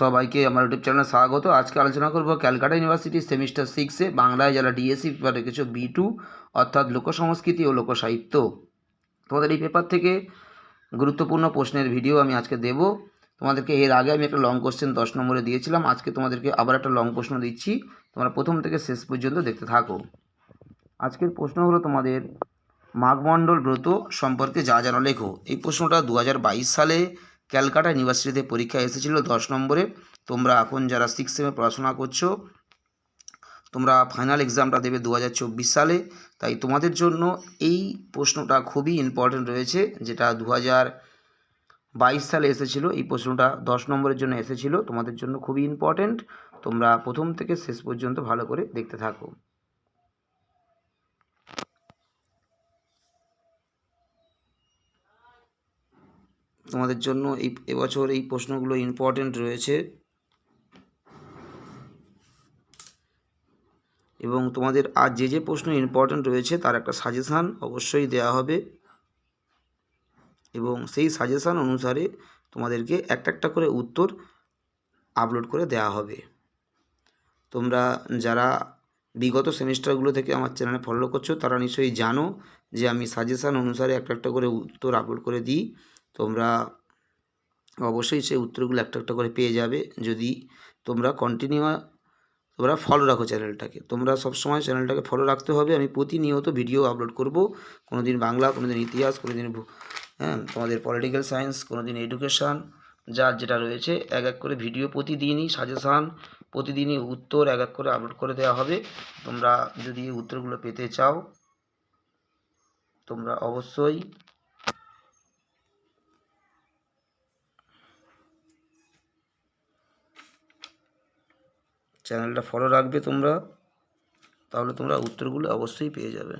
সবাইকে আমার ইউটিউব চ্যানেলে স্বাগত। আজকে আলোচনা করব ক্যালকাটা ইউনিভার্সিটি সেমিস্টার সিক্সে বাংলায় যারা ডিএসসি পেপার রেখেছো বি টু অর্থাৎ লোকসংস্কৃতি ও লোকসাহিত্য। তোমাদের এই পেপার থেকে গুরুত্বপূর্ণ প্রশ্নের ভিডিও আমি আজকে দেব। তোমাদেরকে এর আগে আমি একটা লং কোশ্চেন দশ নম্বরে দিয়েছিলাম। আজকে তোমাদেরকে আবার একটা লং প্রশ্ন দিচ্ছি। তোমরা প্রথম থেকে শেষ পর্যন্ত দেখতে থাকো। আজকের প্রশ্ন হলো তোমাদের মাঘমণ্ডল ব্রত সম্পর্কে যা জানো লেখো। এই প্রশ্নটা দু হাজার বাইশ সালে ক্যালকাটা ইউনিভার্সিটিতে পরীক্ষা এসেছিল দশ নম্বরে। তোমরা এখন যারা সিক্স সেমে পড়াশোনা করছ, তোমরা ফাইনাল এক্সামটা দেবে দু হাজার চব্বিশ সালে। তাই তোমাদের জন্য এই প্রশ্নটা খুবই ইম্পর্টেন্ট রয়েছে, যেটা দু বাইশ সালে এসেছিল। এই প্রশ্নটা দশ নম্বরের জন্য এসেছিল। তোমাদের জন্য খুবই ইম্পর্টেন্ট তোমরা প্রথম থেকে শেষ পর্যন্ত ভালো করে দেখতে থাকো। তোমাদের জন্য এই এবছর এই প্রশ্নগুলো ইম্পর্টেন্ট রয়েছে। এবং তোমাদের আর যে যে প্রশ্ন ইম্পর্টেন্ট রয়েছে, তার একটা সাজেশান অবশ্যই দেওয়া হবে। এবং সেই সাজেশান অনুসারে তোমাদেরকে একটা একটা করে উত্তর আপলোড করে দেওয়া হবে। তোমরা যারা বিগত সেমিস্টারগুলো থেকে আমার চ্যানেলে ফলো করছ, তারা নিশ্চয়ই জানো যে আমি সাজেশান অনুসারে একটা একটা করে উত্তর আপলোড করে দিই। তোমরা অবশ্যই সেই উত্তরগুলো একটা একটা করে পেয়ে যাবে। যদি তোমরা কন্টিনিউ তোমরা ফলো রাখো চ্যানেলটাকে তোমরা সবসময় চ্যানেলটাকে ফলো রাখতে হবে। আমি প্রতিনিয়ত ভিডিও আপলোড করব। কোনো দিন বাংলা কোনো দিন ইতিহাস কোনো দিন হ্যাঁ তোমাদের পলিটিক্যাল সায়েন্স কোনো দিন এডুকেশান যার যেটা রয়েছে, এক এক করে ভিডিও প্রতিদিনই সাজেশান প্রতিদিনই উত্তর এক এক করে আপলোড করে দেওয়া হবে। তোমরা যদি উত্তরগুলো পেতে চাও, তোমরা অবশ্যই চ্যানেলটা ফলো রাখবে তোমরা তাহলে তোমরা উত্তরগুলো অবশ্যই পেয়ে যাবে।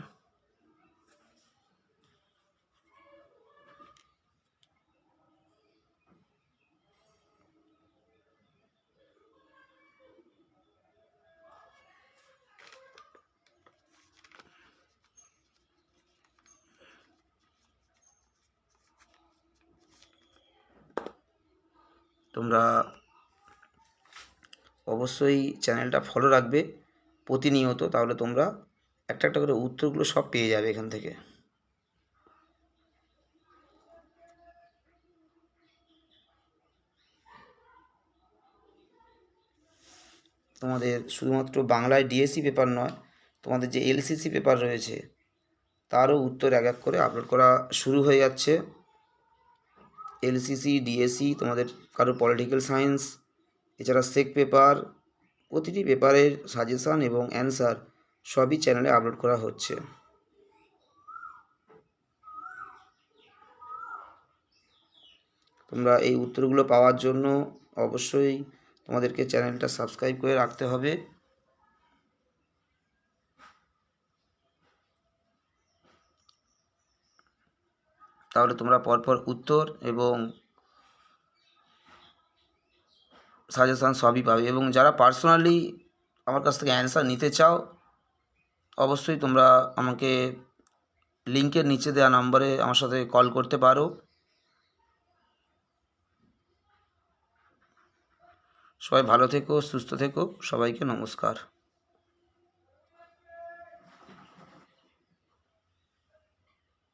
তোমরা অবশ্যই চ্যানেলটা ফলো রাখবে প্রতিনিয়ত, তাহলে তোমরা একটা একটা করে উত্তরগুলো সব পেয়ে যাবে এখান থেকে। তোমাদের শুধুমাত্র বাংলায় ডিএসসি পেপার নয়, তোমাদের যে এলসিসি পেপার রয়েছে, তারও উত্তর এক এক করে আপলোড করা শুরু হয়ে যাচ্ছে। এলসিসি ডিএসসি তোমাদের কারও পলিটিক্যাল সায়েন্স এছাড়া সেক পেপার প্রতিটি পেপারের সাজেশান এবং অ্যান্সার সবই চ্যানেলে আপলোড করা হচ্ছে। তোমরা এই উত্তরগুলো পাওয়ার জন্য অবশ্যই তোমাদেরকে চ্যানেলটা সাবস্ক্রাইব করে রাখতে হবে। তাহলে তোমরা পরপর উত্তর এবং সাজেশান সবই পাবে এবং যারা পার্সোনালি আমার কাছ থেকে অ্যান্সার নিতে চাও, অবশ্যই তোমরা আমাকে লিঙ্কের নিচে দেওয়া নম্বরে আমার সাথে কল করতে পারো। সবাই ভালো থেকো, সুস্থ থেকো, সবাইকে নমস্কার।